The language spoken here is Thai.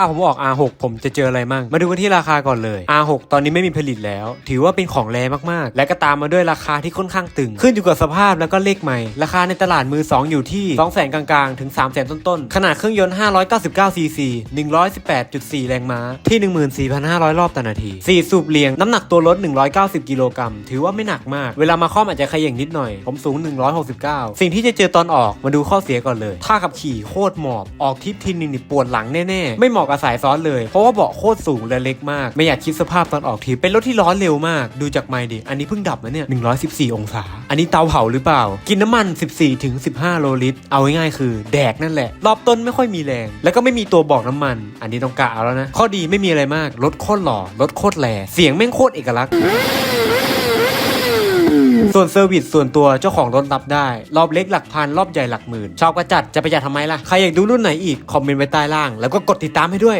ถ้าผมออก R6 ผมจะเจออะไรมั่ง มาดูกันที่ราคาก่อนเลย R6 ตอนนี้ไม่มีผลิตแล้ว ถือว่าเป็นของแรงมากๆ และก็ตามมาด้วยราคาที่ค่อนข้างตึง ขึ้นอยู่กับสภาพแล้วก็เลขใหม่ ราคาในตลาดมือ 2 อยู่ที่ 2 0 0 0 0 0กลางๆ ถึง 3 0 0 0 0 0ต้นๆ ขนาดเครื่องยนต์ 599 cc 118.4 แรงม้า ที่ 14,500 รอบต่อนาที 4 สูบเรียง น้ำหนักตัวรถ 190 กิโลกรัม ถือว่าไม่หนักมาก เวลามาข้อมอาจจะขย่งนิดหน่อย ผมสูง 169 สิ่งที่จะเจอตอนออก มาดูข้อเสียก่อนเลย ถ้าขับขี่โคตรหมอบ ออกทริปทีนึงนี่ปวดหลังแน่ๆ ไม่เหมาะกับสายซ้อนเลย เพราะว่าเบาะโคตรสูงและเล็กมาก ไม่อยากคิดสภาพตอนออกทริปเป็นรถที่ร้อนเร็วมาก ดูจากไมล์ดิ อันนี้เพิ่งดับนะเนี่ย 114 องศา อันนี้เตาเผาหรือเปล่า กินน้ำมัน 14ถึง15 โลลิตร เอาง่ายๆคือ แดกนั่นแหละ รอบต้นไม่ค่อยมีแรง แล้วก็ไม่มีตัวบอกน้ำมัน อันนี้ต้องกะเอาแล้วนะ ข้อดีไม่มีอะไรมาก รถโคตรหล่อ รถโคตรแหล่เสียงแม่งโคตรเอกลักษณ์ ส่วนเซอร์วิสส่วนตัวเจ้าของรถรับได้ รอบเล็กหลักพันรอบใหญ่หลักหมื่นชอบกระจัดจะประหยัดทำไมล่ะ ใครอยากดูรุ่นไหนอีก คอมเมนต์ไว้ใต้ล่าง แล้วก็กดติดตามให้ด้วย